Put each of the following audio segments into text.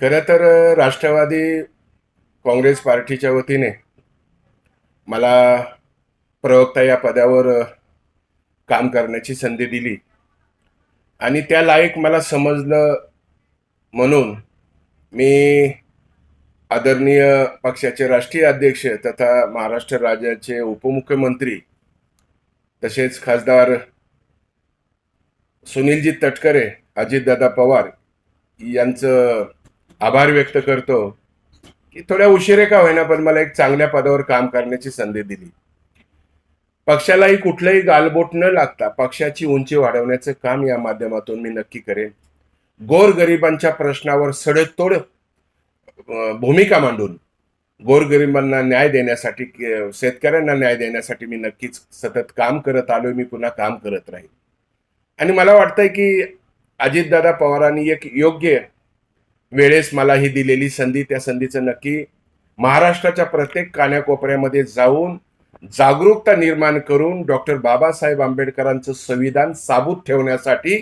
खरं तर राष्ट्रवादी काँग्रेस पार्टीच्या वतीने मला प्रवक्ता या पदावर काम करण्याची संधी दिली. आणि त्या लायक मला समजलं म्हणून मी आदरणीय पक्षाचे राष्ट्रीय अध्यक्ष तथा महाराष्ट्र राज्याचे उपमुख्यमंत्री तसेच खासदार सुनीलजी तटकरे अजितदादा पवार यांचं आभार व्यक्त करतो की थोड्या उशिरे का होईना पण मला एक चांगल्या पदावर काम करण्याची संधी दिली. पक्षालाही कुठलंही गालबोट न लागता पक्षाची उंची वाढवण्याचं काम या माध्यमातून मी नक्की करेन. गोरगरिबांच्या प्रश्नावर सडेतोड भूमिका मांडून गोरगरिबांना न्याय देण्यासाठी शेतकऱ्यांना न्याय देण्यासाठी मी नक्कीच सतत काम करत आलोय मी पुन्हा काम करत राहील आणि मला वाटतंय की अजितदादा पवारांनी एक योग्य वेळेस मला ही दिलेली संधी त्या संधीचं नक्की महाराष्ट्राच्या प्रत्येक कान्याकोपऱ्यामध्ये जाऊन जागरूकता निर्माण करून डॉक्टर बाबासाहेब आंबेडकरांचं संविधान साबूत ठेवण्यासाठी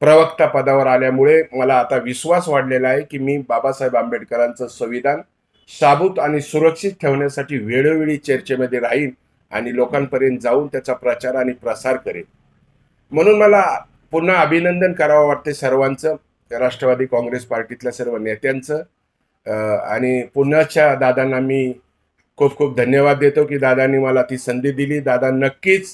प्रवक्ता पदावर आल्यामुळे मला आता विश्वास वाढलेला आहे की मी बाबासाहेब आंबेडकरांचं संविधान साबूत आणि सुरक्षित ठेवण्यासाठी वेळोवेळी चर्चेमध्ये राहीन आणि लोकांपर्यंत जाऊन त्याचा प्रचार आणि प्रसार करेन. म्हणून मला पुन्हा अभिनंदन करावं वाटते सर्वांचं. राष्ट्रवादी काँग्रेस पार्टीतल्या सर्व नेत्यांचं आणि पुण्याच्या दादांना मी खूप खूप धन्यवाद देतो की दादांनी मला ती संधी दिली. दादा नक्कीच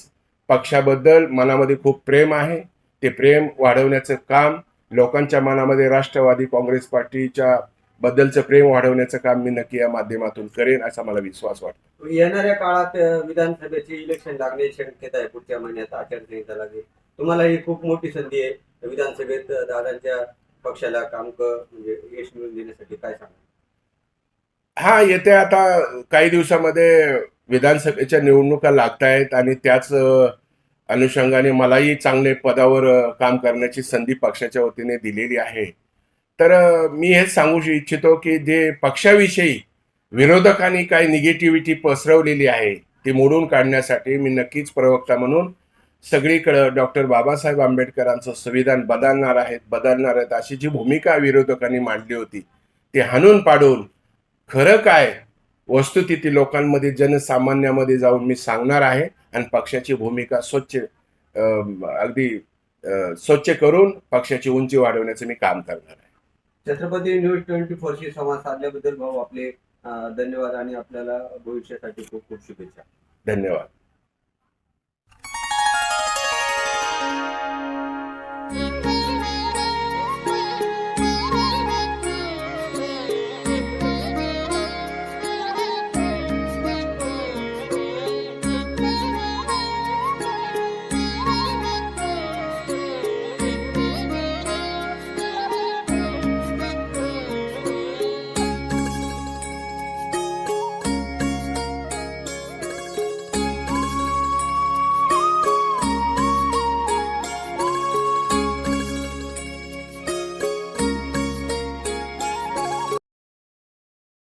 पक्षाबद्दल मनामध्ये खूप प्रेम आहे. ते प्रेम वाढवण्याचं काम लोकांच्या मनामध्ये राष्ट्रवादी काँग्रेस पार्टीच्या बद्दलचं प्रेम वाढवण्याचं काम मी नक्की या माध्यमातून करेन असा मला विश्वास वाटतो. येणाऱ्या काळात विधानसभेचे इलेक्शन लागण्याची शक्यता आहे. पुढच्या महिन्यात आचारसंहिता लागेल. तुम्हाला ही खूप मोठी संधी आहे. विधानसभेत दादांच्या पक्षाला काम म्हणजे यश मिळवून देण्यासाठी काय सांगा हा येत्या आता काही दिवसामध्ये विधानसभेच्या निवडणुका लागत आहेत आणि त्याच अनुषंगाने मलाही चांगले पदावर काम करण्याची संधी पक्षाच्या वतीने दिलेली आहे. तर मी हेच सांगू इच्छितो की जे पक्षाविषयी विरोधकांनी काही निगेटिव्हिटी पसरवलेली आहे ती मोडून काढण्यासाठी मी नक्कीच प्रवक्ता म्हणून सगळीकडं डॉक्टर बाबासाहेब आंबेडकरांचं संविधान बदलणार आहेत बदलणार आहेत अशी जी भूमिका विरोधकांनी मांडली होती ती हाणून पाडून खरं काय वस्तुस्थिती लोकांमध्ये जनसामान्यामध्ये जाऊन मी सांगणार आहे आणि पक्षाची भूमिका स्वच्छ अगदी स्वच्छ करून पक्षाची उंची वाढवण्याचं मी काम करणार आहे. छत्रपती न्यूज ट्वेंटी फोरशी संवाद साधल्याबद्दल भाऊ आपले धन्यवाद आणि आपल्याला भविष्यासाठी खूप खूप शुभेच्छा. धन्यवाद.